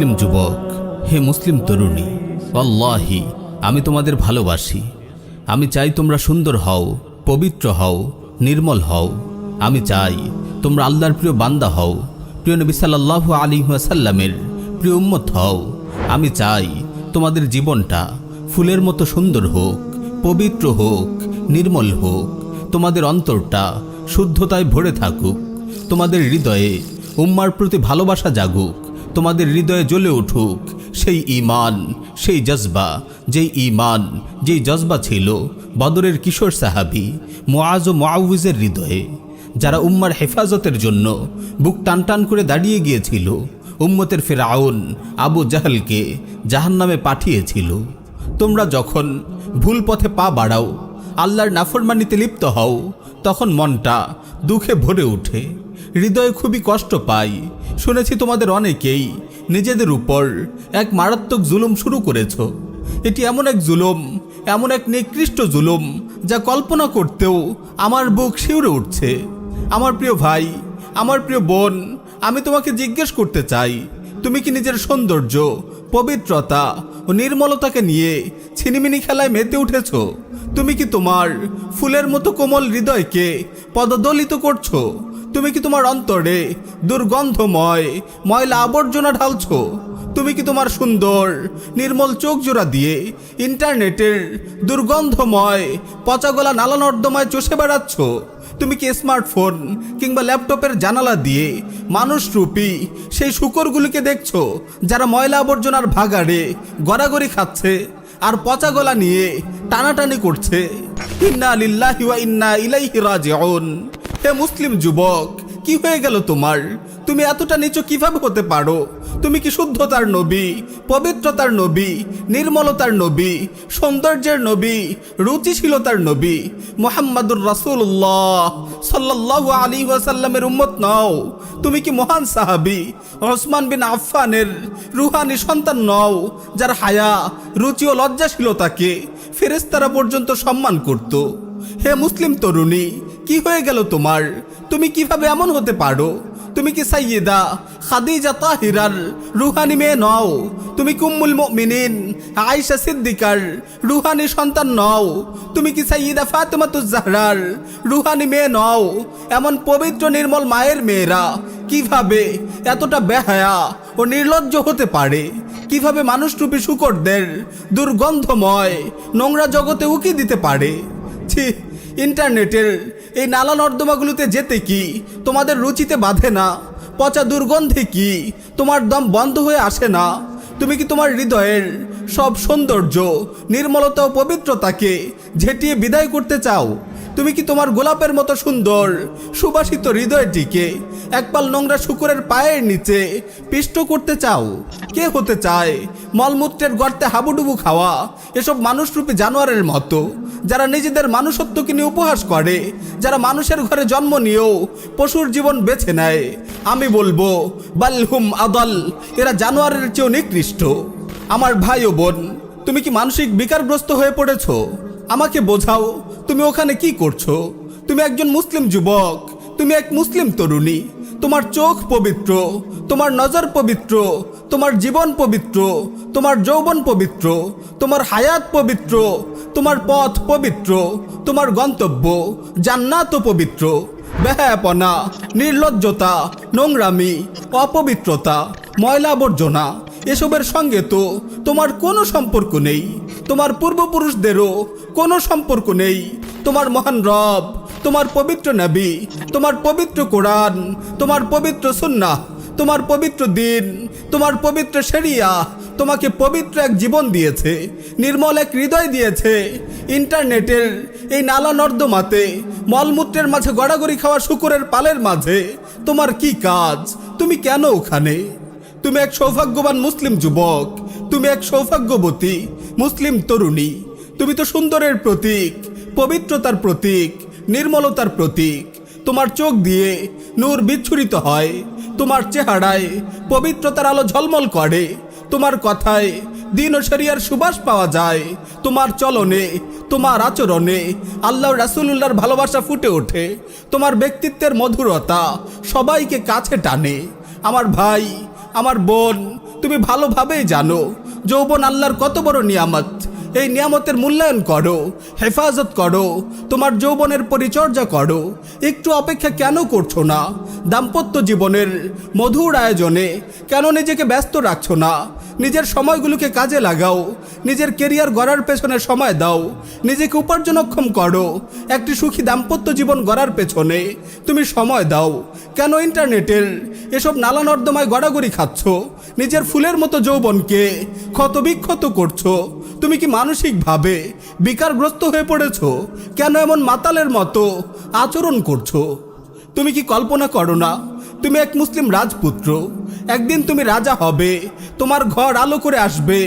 মুসলিম যুবক, হে মুসলিম তরুণী, আল্লাহি, আমি তোমাদের ভালোবাসি। আমি চাই তোমরা সুন্দর হও, পবিত্র হও, নির্মল হও। আমি চাই তোমরা আল্লাহর প্রিয় বান্দা হও, প্রিয় নবী সাল্লাহ আলী সাল্লামের প্রিয় উম্মত হও। আমি চাই তোমাদের জীবনটা ফুলের মতো সুন্দর হোক, পবিত্র হোক, নির্মল হোক। তোমাদের অন্তরটা শুদ্ধতায় ভরে থাকুক। তোমাদের হৃদয়ে উম্মার প্রতি ভালোবাসা জাগুক। তোমাদের হৃদয়ে জ্বলে উঠুক। সেই ইমান সেই জজবা, যেই ইমান যেই জজবা ছিল বদরের কিশোর সাহাবি মোয়াজ ও মোয়াউজের হৃদয়ে। যারা উম্মার হেফাজতের জন্য বুক টান টান করে দাঁড়িয়ে গিয়েছিল, উম্মতের ফেরাউন আবু জাহালকে জাহান্নামে পাঠিয়েছিল। তোমরা যখন ভুল পথে পা বাড়াও, আল্লাহর নাফরমানিতে লিপ্ত হও, তখন মনটা দুঃখে ভরে ওঠে। হৃদয়ে খুবই কষ্ট পাই শুনেছি তোমাদের অনেকেই নিজেদের উপর এক মারাত্মক জুলুম শুরু করেছ। এটি এমন এক জুলুম, এমন এক নিকৃষ্ট জুলুম যা কল্পনা করতেও আমার বুক শিউরে উঠছে। আমার প্রিয় ভাই, আমার প্রিয় বোন, আমি তোমাকে জিজ্ঞেস করতে চাই, তুমি কি নিজের সৌন্দর্য, পবিত্রতা ও নির্মলতাকে নিয়ে ছিনিমিনি খেলায় মেতে উঠেছ? তুমি কি তোমার ফুলের মতো কোমল হৃদয়কে পদদলিত করছ? তুমি কি তোমার অন্তরে দুর্গন্ধময় ময়লা আবর্জনা ঢালছো? তুমি কি তোমার সুন্দর, নির্মল চোখ জোড়া দিয়ে ইন্টারনেটের দুর্গন্ধময় পচাগলা নালা নর্দমায় চষে বেড়াচ্ছ? তুমি কি স্মার্টফোন কিংবা ল্যাপটপের জানালা দিয়ে মানুষরূপী সেই শুকরগুলিকে দেখছ, যারা ময়লা আবর্জনার ভাগাড়ে গড়াগড়ি খাচ্ছে আর পচা গলা নিয়ে টানাটানি করছে? ইন্না লিল্লাহি ওয়া ইন্না ইলাইহি রাজিউন। হে মুসলিম যুবক, কি হয়ে গেল তোমার? তুমি এতটা নিচু কীভাবে হতে পারো? তুমি কি শুদ্ধতার নবী, পবিত্রতার নবী, নির্মলতার নবী, সৌন্দর্যের নবী, রুচিশীলতার নবী? মোহাম্মদুর রাসূলুল্লাহ সাল্লাল্লাহু আলী ওয়াসাল্লামের উম্মত নও। তুমি কি মহান সাহাবী, ওসমান বিন আফফানের রুহানি সন্তান নও, যার হায়া, রুচি ও লজ্জাশীলতাকে ফেরেস্তারা পর্যন্ত সম্মান করত? হে মুসলিম তরুণী কি হয়ে গেল তোমার? তুমি কীভাবে এমন হতে পারো? তুমি কি সাইয়েদা? খাদিজা তাহিরার রুহানি মেয়ে নও। তুমি কুম্মুল মুমিনিন? আয়েশা সিদ্দিকার রুহানি সন্তান নও। তুমি কি সাইয়েদা ফাতেমাতুজ জাহরার রুহানি মেয়ে নও? এমন পবিত্র নির্মল মায়ের মেয়েরা কীভাবে এতটা বেহায়া ও নির্লজ্জ হতে পারে? কীভাবে মানুষরূপী শুকরদের দুর্গন্ধময় নোংরা জগতে উকি দিতে পারে? ছি ইন্টারনেটের এই নালা নর্দমাগুলোতে যেতে কি? তোমাদের রুচিতে বাঁধে না? পচা দুর্গন্ধে কি? তোমার দম বন্ধ হয়ে আসে না? তুমি কি তোমার হৃদয়ের সব সৌন্দর্য, নির্মলতা ও পবিত্রতাকে ঝেটিয়ে বিদায় করতে চাও? তুমি কি তোমার গোলাপের মতো সুন্দর? সুবাসিত হৃদয়টিকে একপাল নোংরা শুকুরের পায়ের নিচে পিষ্ট করতে চাও? কে হতে চায়? মলমূত্রের গর্তে হাবুডুবু খাওয়া এসব মানুষরূপী জানোয়ারের মতো, যারা নিজেদের মানুষত্বকে নিয়ে উপহাস করে, যারা মানুষের ঘরে জন্ম নিয়েও পশুর জীবন বেছে নেয়। আমি বলব বালহুম আদল, এরা জানোয়ারের চেয়েও নিকৃষ্ট। আমার ভাই ও বোন, তুমি কি মানসিক বিকারগ্রস্ত হয়ে পড়েছো? আমাকে বোঝাও, তুমি ওখানে কি করছ? তুমি একজন মুসলিম যুবক, তুমি এক মুসলিম তরুণী। তোমার চোখ পবিত্র, তোমার নজর পবিত্র, তোমার জীবন পবিত্র, তোমার যৌবন পবিত্র, তোমার হায়াত পবিত্র, তোমার পথ পবিত্র, তোমার গন্তব্য জান্নাতও পবিত্র। বেহায়াপনা, নির্লজ্জতা, নোংরামি, অপবিত্রতা ময়লা আবর্জনা এসবের সঙ্গে তো তোমার কোনো সম্পর্ক নেই। তোমার পূর্বপুরুষদেরও কোনো সম্পর্ক নেই। তোমার মহান রব, তোমার পবিত্র নবী, তোমার পবিত্র কোরআন, তোমার পবিত্র সুন্নাহ, তোমার পবিত্র দিন, তোমার পবিত্র সেরিয়া তোমাকে পবিত্র এক জীবন দিয়েছে, নির্মল এক হৃদয় দিয়েছে। ইন্টারনেটের এই নালা নর্দমাতে, মলমূত্রের মাঝে গড়াগড়ি খাওয়া শুকুরের পালের মাঝে তোমার কি কাজ? তুমি কেন ওখানে? তুমি এক সৌভাগ্যবান মুসলিম যুবক। তুমি এক সৌভাগ্যবতী মুসলিম তরুণী। তুমি তো সুন্দরের প্রতীক, পবিত্রতার প্রতীক, নির্মলতার প্রতীক। তোমার চোখ দিয়ে নূর বিচ্ছুরিত হয়, তোমার চেহারায় পবিত্রতার আলো ঝলমল করে। তোমার কথায় দিন ও শরিয়ার সুবাস পাওয়া যায়। তোমার চলনে, তোমার আচরণে আল্লাহ রাসুল্লাহর ভালোবাসা ফুটে ওঠে। তোমার ব্যক্তিত্বের মধুরতা সবাইকে কাছে টানে। আমার ভাই, আমার বোন তুমি ভালোভাবেই জানো, যৌবন আল্লাহর কত বড় নিয়ামত। এই নিয়ামতের মূল্যায়ন করো, হেফাজত করো, তোমার যৌবনের পরিচর্যা করো। একটু অপেক্ষা কেন করছ না? দাম্পত্য জীবনের মধুর আয়োজনে কেন নিজেকে ব্যস্ত রাখছো না? নিজের সময়গুলোকে কাজে লাগাও, নিজের কেরিয়ার গড়ার পেছনে সময় দাও, নিজেকে উপার্জনক্ষম করো। একটি সুখী দাম্পত্য জীবন গড়ার পেছনে তুমি সময় দাও। কেন ইন্টারনেটের এসব নালা নর্দমায় গড়াগড়ি খাচ্ছ? নিজের ফুলের মতো যৌবনকে ক্ষতবিক্ষত করছ। তুমি কি মানসিকভাবে বিকারগ্রস্ত হয়ে পড়েছো? কেন এমন মাতালের মতো আচরণ করছ? তুমি কি কল্পনা করো না, তুমি এক মুসলিম রাজপুত্র। একদিন তুমি রাজা হবে, তোমার ঘর আলো করে আসবে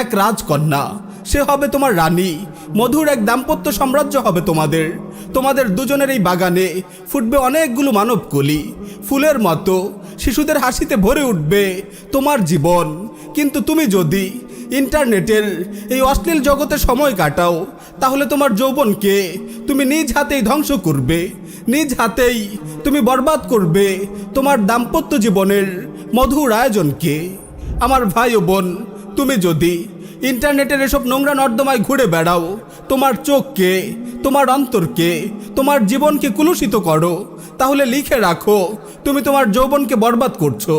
এক রাজকন্যা। সে হবে তোমার রানী, মধুর এক দাম্পত্য সাম্রাজ্য হবে তোমাদের। তোমাদের দুজনের এই বাগানে ফুটবে অনেকগুলো মানবকলি। ফুলের মতো শিশুদের হাসিতে ভরে উঠবে তোমার জীবন। কিন্তু তুমি যদি ইন্টারনেটের এই অশ্লীল জগতে সময় কাটাও, তাহলে তোমার যৌবনকে তুমি নিজ হাতেই ধ্বংস করবে। নিজ হাতেই তুমি বরবাদ করবে তোমার দাম্পত্য জীবনের মধুর আয়োজনকে। আমার ভাই ও বোন, তুমি যদি ইন্টারনেটের এসব নোংরা নর্দমায় ঘুরে বেড়াও। তোমার চোখকে, তোমার অন্তরকে, তোমার জীবনকে কুলুষিত করো। তাহলে লিখে রাখো, তুমি তোমার যৌবনকে বরবাদ করছ।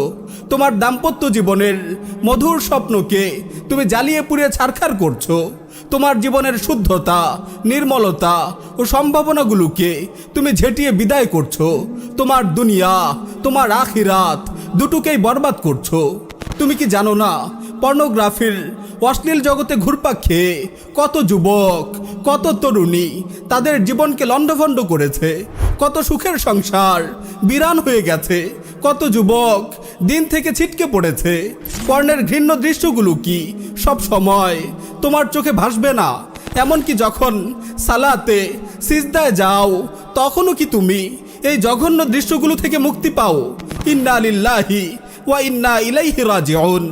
তোমার দাম্পত্য জীবনের মধুর স্বপ্নকে তুমি জ্বালিয়ে পুড়িয়ে ছারখার করছ। তোমার জীবনের শুদ্ধতা, নির্মলতা ও সম্ভাবনাগুলোকে তুমি ঝেঁটিয়ে বিদায় করছ। তোমার দুনিয়া, তোমার আখিরাত দুটোকেই বরবাদ করছ। তুমি কি জানো না পর্নোগ্রাফির অশ্লীল জগতে ঘুরপাক খেয়ে কত যুবক, কত তরুণী তাদের জীবনকে লণ্ডভণ্ড করেছে, কত সুখের সংসার বিরান হয়ে গেছে, কত যুবক দিন থেকে ছিটকে পড়েছে পর্ণের ঘৃণ্য দৃশ্যগুলো কি সব সময় তোমার চোখে ভাসবে না? এমনকি যখন সালাতে সিজদায় যাও, তখনও কি তুমি এই জঘন্য দৃশ্যগুলো থেকে মুক্তি পাও? ইন্না আলিল্লাহি ওয়া ইন্না ইলাইহি রাজিউন।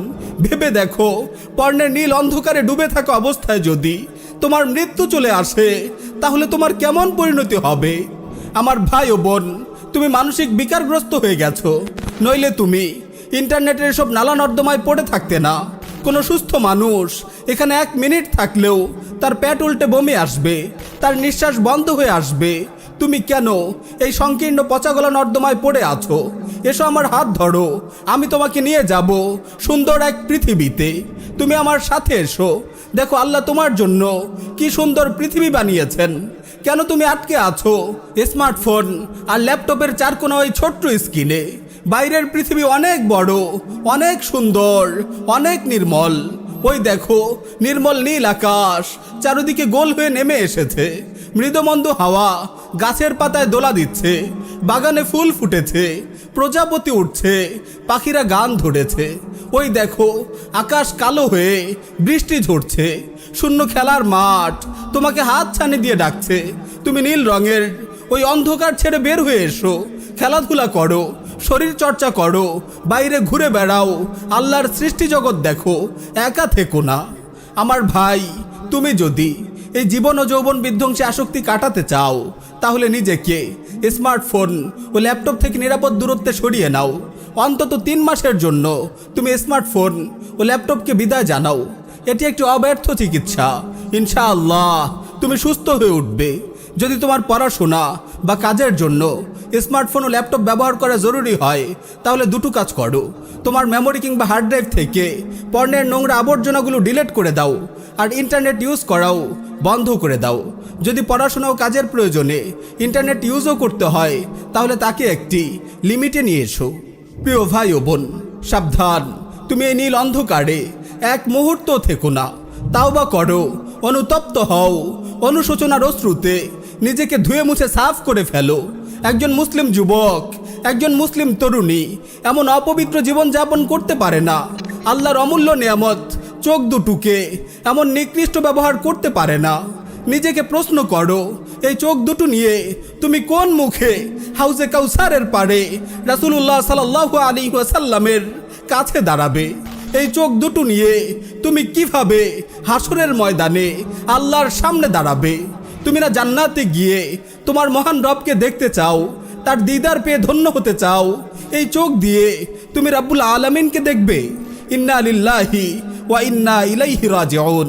ভেবে দেখো পর্ণের নীল অন্ধকারে ডুবে থাকা অবস্থায় যদি তোমার মৃত্যু চলে আসে, তাহলে তোমার কেমন পরিণতি হবে? আমার ভাই ও বোন, তুমি মানসিক বিকারগ্রস্ত হয়ে গেছো। নইলে তুমি ইন্টারনেটের সব নালা নর্দমায় পড়ে থাকতে না। কোনো সুস্থ মানুষ এখানে এক মিনিট থাকলেও তার পেট উল্টে বমি আসবে, তার নিঃশ্বাস বন্ধ হয়ে আসবে। তুমি কেন এই সংকীর্ণ পচাগলা নর্দমায় পড়ে আছো? এসো আমার হাত ধরো, আমি তোমাকে নিয়ে যাব সুন্দর এক পৃথিবীতে। তুমি আমার সাথে এসো, দেখো আল্লাহ তোমার জন্য কি সুন্দর পৃথিবী বানিয়েছেন। কেন তুমি আটকে আছো? স্মার্টফোন আর ল্যাপটপের চার কোনো ওই ছোট্ট স্ক্রিনে। বাইরের পৃথিবী অনেক বড়, অনেক সুন্দর, অনেক নির্মল। ওই দেখো, নির্মল নীল আকাশ, চারিদিকে গোল হয়ে নেমে এসেছে। মৃদমন্দ হাওয়া গাছের পাতায় দোলা দিচ্ছে, বাগানে ফুল ফুটেছে, প্রজাপতি উঠছে, পাখিরা গান ধরেছে। ওই দেখো, আকাশ কালো হয়ে বৃষ্টি ঝরছে, শূন্য খেলার মাঠ তোমাকে হাত ছানি দিয়ে ডাকছে। তুমি নীল রঙের, ওই অন্ধকার ছেড়ে বের হয়ে এসো, খেলাধুলা করো, শরীর চর্চা করো, বাইরে ঘুরে বেড়াও, আল্লাহর সৃষ্টি জগৎ দেখো, একা থেকো না। আমার ভাই, তুমি যদি এই জীবন ও যৌবন বিধ্বংসী আসক্তি কাটাতে চাও, তাহলে নিজেকে স্মার্টফোন ও ল্যাপটপ থেকে নিরাপদ দূরত্বে সরিয়ে নাও। অন্তত তিন মাসের জন্য তুমি স্মার্টফোন ও ল্যাপটপকে বিদায় জানাও। এটি একটি অব্যর্থ চিকিৎসা। ইনশাআল্লাহ, তুমি সুস্থ হয়ে উঠবে। যদি তোমার পড়াশোনা বা কাজের জন্য স্মার্টফোন ও ল্যাপটপ ব্যবহার করা জরুরি হয়, তাহলে দুটো কাজ করো। তোমার মেমোরি কিংবা হার্ড ড্রাইভ থেকে পণ্যের নোংরা আবর্জনাগুলো ডিলিট করে দাও। আর ইন্টারনেট ইউজ করাও, বন্ধ করে দাও। যদি পড়াশোনা ও কাজের প্রয়োজনে ইন্টারনেট ইউজও করতে হয়, তাহলে তাকে একটি লিমিটে নিয়ে এসো। প্রিয় ভাই ও বোন, সাবধান, তুমি এই নীল অন্ধকারে এক মুহূর্ত থেকো না। তাও বা করো, অনুতপ্ত হও, অনুশোচনার অশ্রুতে নিজেকে ধুয়ে মুছে সাফ করে ফেলো। একজন মুসলিম যুবক, একজন মুসলিম তরুণী, এমন অপবিত্র জীবন যাপন করতে পারে না। আল্লাহর অমূল্য নিয়ামত চোখ দুটুকে, এমন নিকৃষ্ট ব্যবহার করতে পারে না। নিজেকে প্রশ্ন করো, এই চোখ দুটো নিয়ে তুমি কোন মুখে হাউজে কাউসারের পারে রাসুলুল্লাহ সাল্লাহ আলী ওয়াসাল্লামের কাছে দাঁড়াবে? এই চোখ দুটো নিয়ে তুমি কীভাবে হাসরের ময়দানে আল্লাহর সামনে দাঁড়াবে? তুমি না জান্নাতে গিয়ে তোমার মহান রবকে দেখতে চাও, তার দিদার পেয়ে ধন্য হতে চাও? এই চোখ দিয়ে তুমি রাব্বুল আলমিনকে দেখবে? ইন্না লিল্লাহি ওয়া ইন্না ইলাইহি রাজিউন